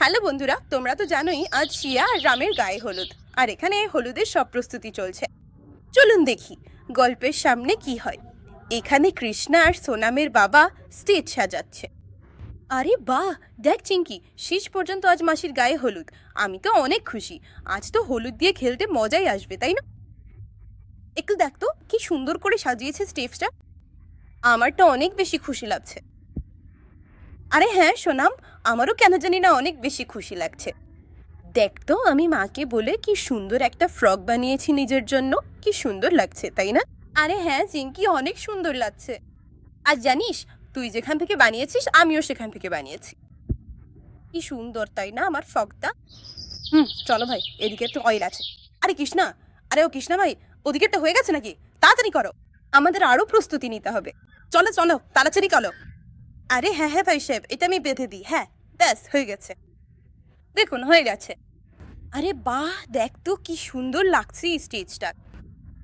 Hello বন্ধুরা, তোমরা তো জানোই আজ শিয়া আর রামের গায়ে হলুদ, আর এখানে হলুদের সব প্রস্তুতি চলছে। চলুন দেখি গল্পের সামনে কি হয়। এখানে কৃষ্ণা আর সোনামের বাবা স্টেজ সাজাচ্ছে। আরে বাহ, দেখ চিঙ্কি শেষ পর্যন্ত আজ মাসির গায়ে হলুদ, আমি তো অনেক খুশি, আজ তো হলুদ দিয়ে খেলতে মজাই আসবে, তাই না? একটু দেখ তো, কি সুন্দর করে সাজিয়েছে স্টেজটা। আমার তো অনেক বেশি খুশি লাগছে। আরে হ্যাঁ সোনাম, আমারও কেন জানি না অনেক বেশি খুশি লাগছে। দেখ তো, আমি মাকে বলে কি সুন্দর একটা ফ্রক বানিয়েছি নিজের জন্য। কি সুন্দর লাগছে, তাই না? আরে হ্যাঁ জিঙ্কি, অনেক সুন্দর লাগছে। আর জানিস, তুই যেখান থেকে বানিয়েছিস, আমিও সেখান থেকে বানিয়েছি। কি সুন্দর, তাই না, আমার ফ্রকটা? হুম, চলো ভাই, এদিকে একটু অয়েল আছে। আরে কৃষ্ণা, আরে ও কৃষ্ণা ভাই, ওদিকে একটা হয়ে গেছে নাকি? তাড়াতাড়ি করো। আমাদের আরও প্রস্তুতি নিতে হবে। চলো চলো, তাড়াতাড়ি করো। আরে হ্যাঁ হ্যাঁ ভাই সাহেব, এটা আমি বেঁধে দিই। হ্যাঁ ব্যাস, হয়ে গেছে। দেখুন, হয়ে গেছে। আরে বাহ, দেখ তো কি সুন্দর লাগছে স্টেজটা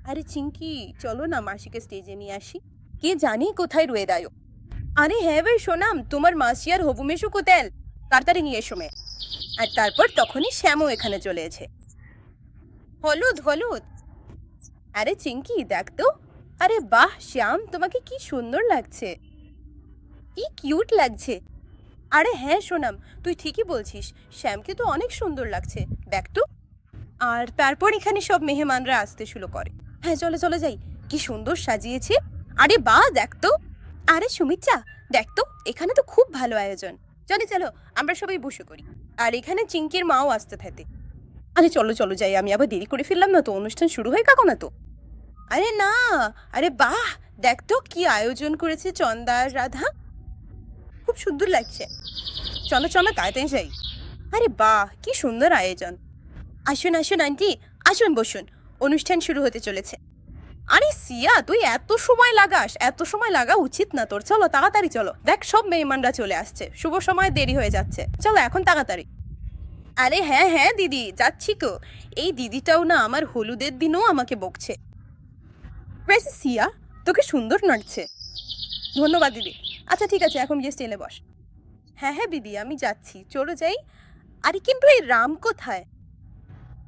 আরে চিঙ্কি, চলো না মাসিকে স্টেজে নিয়ে আসি। কে জানি কোথায় রয়ে দায় আরে হ্যাঁ ভাই, সোনাম, তোমার মাসি আর হবু মেশু কোথায়? তাড়াতাড়ি নিয়ে এসো মেয়ে। আর তারপর তখনই শ্যামও এখানে চলে এসে। হলুদ হলুদ। আরে চিঙ্কি, দেখ তো। আরে বাহ, শ্যাম, তোমাকে কি সুন্দর লাগছে। কি কিউট লাগছে। আরে হ্যাঁ সোনাম, তুই ঠিকই বলছিস। শ্যামকে তো অনেক সুন্দর লাগছে। দেখ তো। আর তারপর এখানে সব মেহমানরা আসতে শুরু করে। হ্যাঁ চলো চলো যাই। কি সুন্দর সাজিয়েছে। আরে বা, দেখ তো। আরে সুমিত্রা, দেখ তো, এখানে তো খুব ভালো আয়োজন। চলে, চলো, আমরা সবাই বসে করি। আর এখানে চিঙ্কির মাও আসতে থাকে। আরে চলো চলো যাই, আমি আবার দেরি করে ফেললাম না তো, অনুষ্ঠান শুরু হয়ে কাকো না তো। আরে না, আরে বাহ, দেখ তো, কি আয়োজন করেছে চন্দা রাধা। খুব সুন্দর লাগছে। চলো চলো, তাড়াতাড়ি যাই। আরে বাহ, কি সুন্দর আয়োজন। আসুন আসুন, আন্টি, আসুন, বসুন। অনুষ্ঠান শুরু হতে চলেছে। আরে সিয়া, তুই এত সময় লাগাস, এত সময় লাগা উচিত না তোর। চলো, তাড়াতাড়ি চলো। দেখ, সব মেহমানরা চলে আসছে। শুভ সময়, দেরি হয়ে যাচ্ছে। চলো, এখন তাড়াতাড়ি। আরে হ্যাঁ হ্যাঁ দিদি, যাচ্ছি তো এই দিদিটাও না আমার হলুদের দিনও আমাকে বকছে। সিয়া, তোকে সুন্দর নাড়ছে ধন্যবাদ, দিদি। আচ্ছা ঠিক আছে, এখন গিয়ে স্টেলে বস। হ্যাঁ হ্যাঁ দিদি, আমি যাচ্ছি, চলো যাই। আরে, কিন্তু এই রাম কোথায়?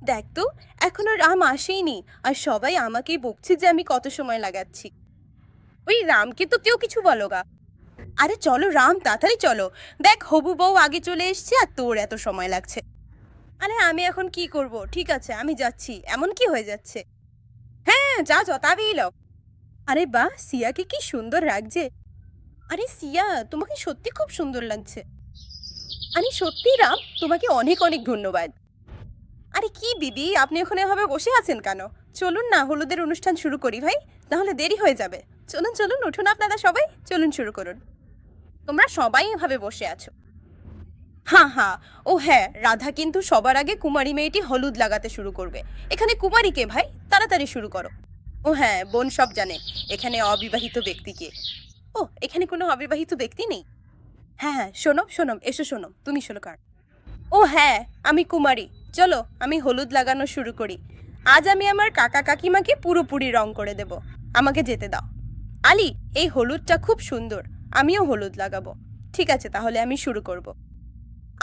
দেখ তো, এখনও রাম আসেইনি, আর সবাই আমাকেই বকছে যে আমি কত সময় লাগাচ্ছি। ওই রামকে তো কেউ কিছু বলো গা। আরে, চলো রাম, তাড়াতাড়ি চলো। দেখ, হবু বউ আগে চলে এসছে, আর তোর এত সময় লাগছে। আরে, আমি এখন কি করব? ঠিক আছে, আমি যাচ্ছি, এমন কি হয়ে যাচ্ছে? হ্যাঁ যা যতাবি এলো আরে, বাহ, সিয়াকে কি সুন্দর লাগছে আরে সিয়া, তোমাকে সত্যি খুব সুন্দর লাগছে। আরে সত্যি, রাম, তোমাকে অনেক অনেক ধন্যবাদ। আরে কি দিদি, আপনি ওখানে এভাবে বসে আছেন কেন? চলুন না, হলুদের অনুষ্ঠান শুরু করি ভাই, তাহলে দেরি হয়ে যাবে। চলুন চলুন, উঠুন আপনারা সবাই, চলুন শুরু করুন। তোমরা সবাই এভাবে বসে আছো। হ্যাঁ হ্যাঁ ও হ্যাঁ রাধা কিন্তু সবার আগে কুমারী মেয়েটি হলুদ লাগাতে শুরু করবে। এখানে কুমারীকে ভাই? তাড়াতাড়ি শুরু করো। ও হ্যাঁ বোন সব জানে, এখানে অবিবাহিত ব্যক্তিকে ও এখানে কোনো অবিবাহিত ব্যক্তি নেই? হ্যাঁ হ্যাঁ শোনো শোনম এসো শোনো তুমি শোনো কার। ও হ্যাঁ আমি কুমারী, চলো, আমি হলুদ লাগানো শুরু করি। আজ আমি আমার কাকা কাকিমাকে পুরোপুরি রং করে দেব, আমাকে যেতে দাও। আলি, এই হলুদটা খুব সুন্দর, আমিও হলুদ লাগাবো। ঠিক আছে, তাহলে আমি শুরু করব।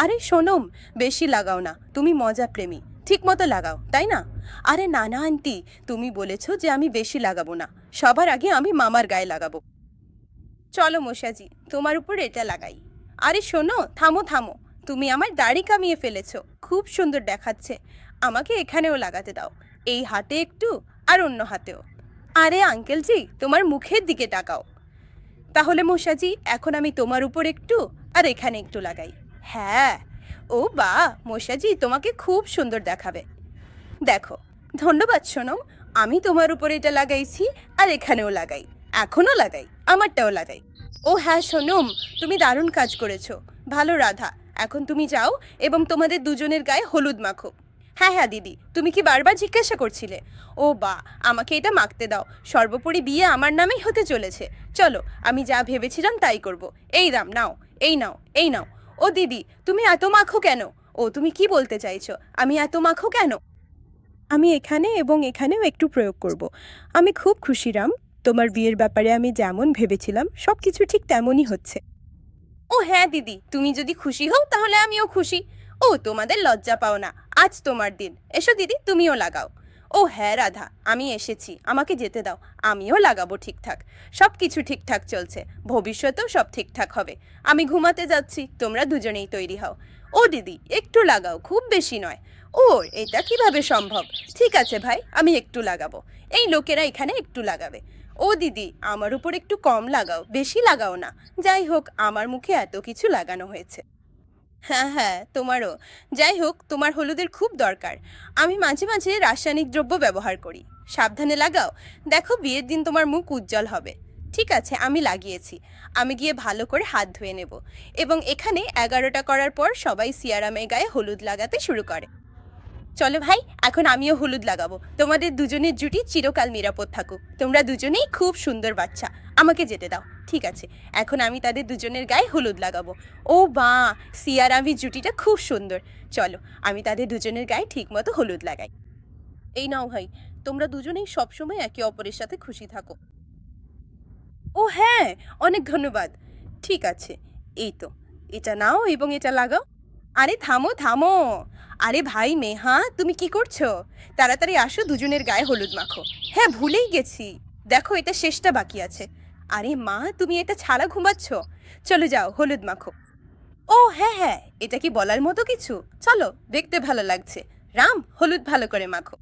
আরে, সোনম, বেশি লাগাও না, তুমি মজা প্রেমী, ঠিক মতো লাগাও, তাই না? আরে, নানা আন্টি, তুমি বলেছ যে আমি বেশি লাগাবো না, সবার আগে আমি মামার গায়ে লাগাবো। চলো মশাজি, তোমার উপর এটা লাগাই। আরে শোনো, থামো থামো, তুমি আমার দাড়ি কামিয়ে ফেলেছ, খুব সুন্দর দেখাচ্ছে। আমাকে এখানেও লাগাতে দাও, এই হাতে একটু আর অন্য হাতেও। আরে আঙ্কেলজি, তোমার মুখের দিকে তাকাও। তাহলে মশাজি, এখন আমি তোমার উপর একটু আর এখানে একটু লাগাই। হ্যাঁ ও বা, মশাজি, তোমাকে খুব সুন্দর দেখাবে। দেখো, ধন্যবাদ সোনম আমি তোমার উপর এটা লাগাইছি আর এখানেও লাগাই। এখনও লাগাই, আমারটাও লাগাই। ও হ্যাঁ সোনম, তুমি দারুণ কাজ করেছ। ভালো, রাধা। এখন তুমি যাও এবং তোমাদের দুজনের গায়ে হলুদ মাখো। হ্যাঁ হ্যাঁ দিদি, তুমি কি বারবার জিজ্ঞাসা করছিলে? ও বা, আমাকে এটা মাখতে দাও। সর্বোপরি বিয়ে আমার নামেই হতে চলেছে। চলো, আমি যা ভেবেছিলাম তাই করব। এই রাম নাও, এই নাও এই নাও। ও দিদি, তুমি এত মাখো কেন? ও, তুমি কি বলতে চাইছো? আমি এত মাখো কেন? আমি এখানে এবং এখানেও একটু প্রয়োগ করব। আমি খুব খুশি, রাম। তোমার বিয়ের ব্যাপারে আমি যেমন ভেবেছিলাম সব কিছু ঠিক তেমনই হচ্ছে। ও হ্যাঁ দিদি, তুমি যদি খুশি হও তাহলে আমিও খুশি। ও, তোমাদের লজ্জা পাও না, আজ তোমার দিন। এসো দিদি, তুমিও লাগাও। ও হ্যাঁ রাধা, আমি এসেছি, আমাকে যেতে দাও, আমিও লাগাবো ঠিকঠাক। সব কিছু ঠিকঠাক চলছে, ভবিষ্যতেও সব ঠিকঠাক হবে। আমি ঘুমাতে যাচ্ছি, তোমরা দুজনেই তৈরি হও। ও দিদি, একটু লাগাও, খুব বেশি নয়। ও, এটা কীভাবে সম্ভব? ঠিক আছে ভাই, আমি একটু লাগাবো। এই লোকেরা এখানে একটু লাগাবে। ও দিদি, আমার উপর একটু কম লাগাও, বেশি লাগাও না। যাই হোক, আমার মুখে এত কিছু লাগানো হয়েছে। হ্যাঁ হ্যাঁ তোমারও। যাই হোক, তোমার হলুদের খুব দরকার। আমি মাঝে মাঝে রাসায়নিক দ্রব্য ব্যবহার করি। সাবধানে লাগাও। দেখো, বিয়ের দিন তোমার মুখ উজ্জ্বল হবে। ঠিক আছে, আমি লাগিয়েছি। আমি গিয়ে ভালো করে হাত ধুয়ে নেব। এবং এখানে এগারোটা করার পর সবাই সিয়ারামের গায়ে হলুদ লাগাতে শুরু করে। চলো ভাই, এখন আমিও হলুদ লাগাবো। তোমাদের দুজনের জুটি চিরকাল নিরাপদ থাকুক। তোমরা দুজনেই খুব সুন্দর বাচ্চা। আমাকে যেতে দাও, ঠিক আছে? এখন আমি তাদের দুজনের গায়ে হলুদ লাগাবো। ও বা সিয়ার আমি জুটিটা খুব সুন্দর। চলো, আমি তাদের দুজনের গায়ে ঠিকমতো হলুদ লাগাই। এই নাও ভাই, তোমরা দুজনেই সবসময় একে অপরের সাথে খুশি থাকো। ও হ্যাঁ অনেক ধন্যবাদ। ঠিক আছে, এই তো, এটা নাও এবং এটা লাগাও। আরে থামো থামো। আরে ভাই নেহা, তুমি কি করছ? তাড়াতাড়ি আসো, দুজনের গায়ে হলুদ মাখো। হ্যাঁ ভুলেই গেছি। দেখো, এটা শেষটা বাকি আছে। আরে মা, তুমি এটা ছাড়া ঘুমাচ্ছ? চলো যাও, হলুদ মাখো। ও হ্যাঁ হ্যাঁ এটা কি বলার মতো কিছু? চলো, দেখতে ভালো লাগছে। রাম, হলুদ ভালো করে মাখো।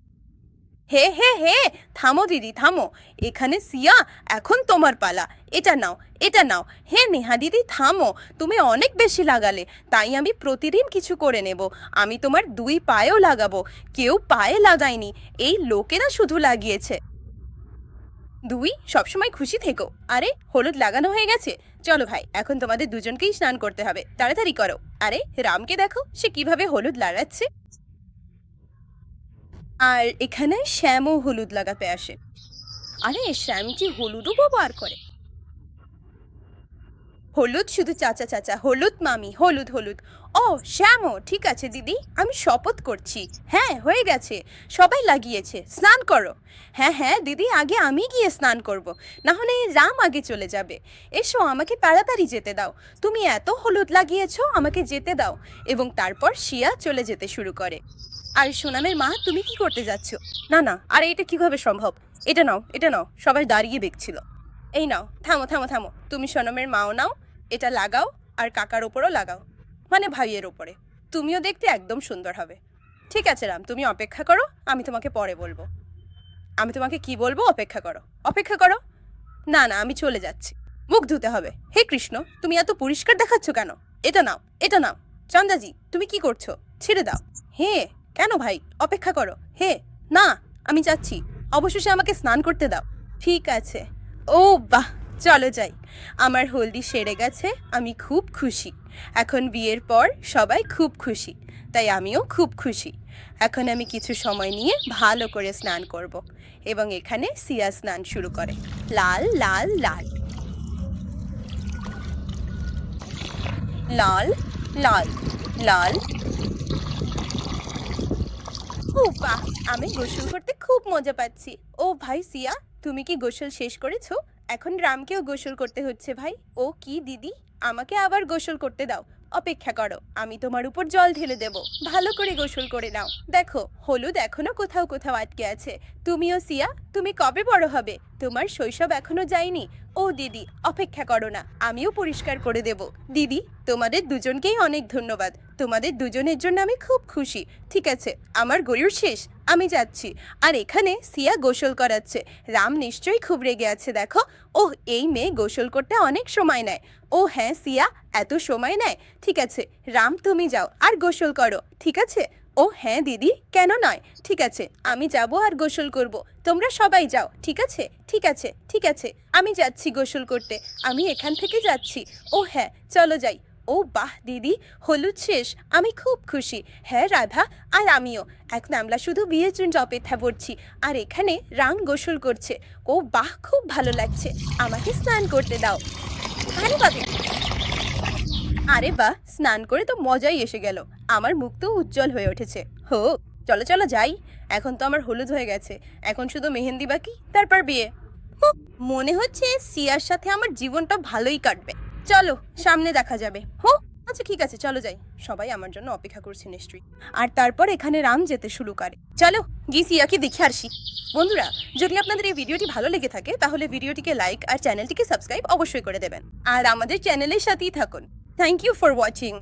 হে হে হে, থামো দিদি, থামো। এখানে সিয়া, এখন তোমার পালা। এটা নাও এটা নাও। হে নেহা দিদি, থামো। তুমি অনেক বেশি লাগালে, তাই আমি প্রতিদিন কিছু করে নেব। আমি তোমার দুই পায়েও লাগাবো। কেউ পায়ে লাগায়নি। এই লোকেরা শুধু লাগিয়েছে। দুই, সবসময় খুশি থেকো। আরে, হলুদ লাগানো হয়ে গেছে। চলো ভাই, এখন তোমাদের দুজনকেই স্নান করতে হবে। তাড়াতাড়ি করো। আরে, রামকে দেখো, সে কীভাবে হলুদ লাগাচ্ছে। আর এখানে শ্যামও হলুদ লাগাতে আসে। আরে, শ্যাম কি হলুদও ব্যবহার করে? হলুদ শুধু চাচা চাচা, হলুদ মামি, হলুদ হলুদ। ও, শ্যামও, ঠিক আছে দিদি, আমি শপথ করছি। হ্যাঁ হয়ে গেছে, সবাই লাগিয়েছে, স্নান করো। হ্যাঁ হ্যাঁ দিদি, আগে আমি গিয়ে স্নান করব, না হলে রাম আগে চলে যাবে। এসো, আমাকে তাড়াতাড়ি যেতে দাও। তুমি এত হলুদ লাগিয়েছো, আমাকে যেতে দাও। এবং তারপর শিয়া চলে যেতে শুরু করে। আর সোনামের মা, তুমি কি করতে যাচ্ছ? না না, আর এটা কীভাবে সম্ভব? এটা নাও এটা নাও, সবাই দাঁড়িয়ে দেখছিল। এই নাও, থামো থামো থামো, তুমি সোনামের মাও নাও, এটা লাগাও, আর কাকার ওপরও লাগাও। মানে ভাইয়ের ওপরে। তুমিও দেখতে একদম সুন্দর হবে। ঠিক আছে রাম, তুমি অপেক্ষা করো, আমি তোমাকে পরে বলব। আমি তোমাকে কি বলব? অপেক্ষা করো অপেক্ষা করো। না না, আমি চলে যাচ্ছি। মুখ ধুতে হবে। হে কৃষ্ণ, তুমি এত পরিষ্কার দেখাচ্ছ কেন? এটা নাও এটা নাও। চন্দাজি তুমি কি করছ? ছেড়ে দাও। হে কেন ভাই? অপেক্ষা করো। হে, না, আমি যাচ্ছি। অবশেষে আমাকে স্নান করতে দাও। ঠিক আছে। ও বাহ, চলো যাই। আমার হলদি সেরে গেছে, আমি খুব খুশি। এখন বিয়ের পর সবাই খুব খুশি, তাই আমিও খুব খুশি। এখন আমি কিছু সময় নিয়ে ভালো করে স্নান করব এবং এখানে সিয়া স্নান শুরু করে। লাল লাল লাল। লাল লাল লাল। বাহ, আমি গোসল করতে খুব মজা পাচ্ছি। ও ভাই, সিয়া, তুমি কি গোসল শেষ করেছ? এখন রামকেও গোসল করতে হচ্ছে ভাই। ও কি, দিদি? আমাকে আবার গোসল করতে দাও। অপেক্ষা করো, আমি তোমার উপর জল ঢেলে দেব। ভালো করে গোসল করে নাও। দেখো, হলুদ এখনও কোথাও কোথাও আটকে আছে। তুমিও, সিয়া, তুমি কবে বড় হবে? তোমার শৈশব এখনও যায়নি? ও দিদি, অপেক্ষা করো না, আমিও পরিষ্কার করে দেব। দিদি, তোমাদের দুজনকেই অনেক ধন্যবাদ। তোমাদের দুজনের জন্য আমি খুব খুশি। ঠিক আছে, আমার গরুর শেষ, আমি যাচ্ছি। আর এখানে সিয়া গোসল করাচ্ছে। রাম নিশ্চয়ই খুব রেগে আছে, দেখো। ও এই মেয়ে গোসল করতে অনেক সময় নেয়। ও হ্যাঁ সিয়া, এত সময় নেয়? ঠিক আছে, রাম তুমি যাও, আর গোসল করো। ঠিক আছে? ও হ্যাঁ দিদি, কেন নয়? ঠিক আছে, আমি যাব আর গোসল করব। তোমরা সবাই যাও, ঠিক আছে? ঠিক আছে ঠিক আছে। আমি যাচ্ছি গোসল করতে। আমি এখান থেকে যাচ্ছি। ও হ্যাঁ চলো যাই। ও বাহ, দিদি, হলুদ শেষ। আমি খুব খুশি। হ্যাঁ রাধা, আর আমিও। এখন আমরা শুধু বিয়ের জন্য অপেক্ষা করছি। আর এখানে রাম গোসল করছে। ও বাহ, খুব ভালো লাগছে। আমাকে স্নান করতে দাও। আরে বাবা আরে বাহ, স্নান করে তো মজাই এসে গেল। আমার মুখ তো উজ্জ্বল হয়ে উঠেছে। হো চলো চলো যাই। এখন তো আমার হলুদ হয়ে গেছে। এখন শুধু মেহেন্দি বাকি, তারপর বিয়ে। মনে হচ্ছে সিয়ার সাথে আমার জীবনটা ভালোই কাটবে। চলো, সামনে দেখা যাবে। হো আচ্ছা ঠিক আছে, চলো যাই। সবাই আমার জন্য অপেক্ষা করছে নিশ্চয়ই। আর তারপর এখানে রাম যেতে শুরু করে। চলো, গিয়ে সিয়াকে দেখে আসি। বন্ধুরা, যদি আপনাদের এই ভিডিওটি ভালো লেগে থাকে, তাহলে ভিডিওটিকে লাইক আর চ্যানেলটিকে সাবস্ক্রাইব অবশ্যই করে দেবেন। আর আমাদের চ্যানেলের সাথেই থাকুন। Thank you for watching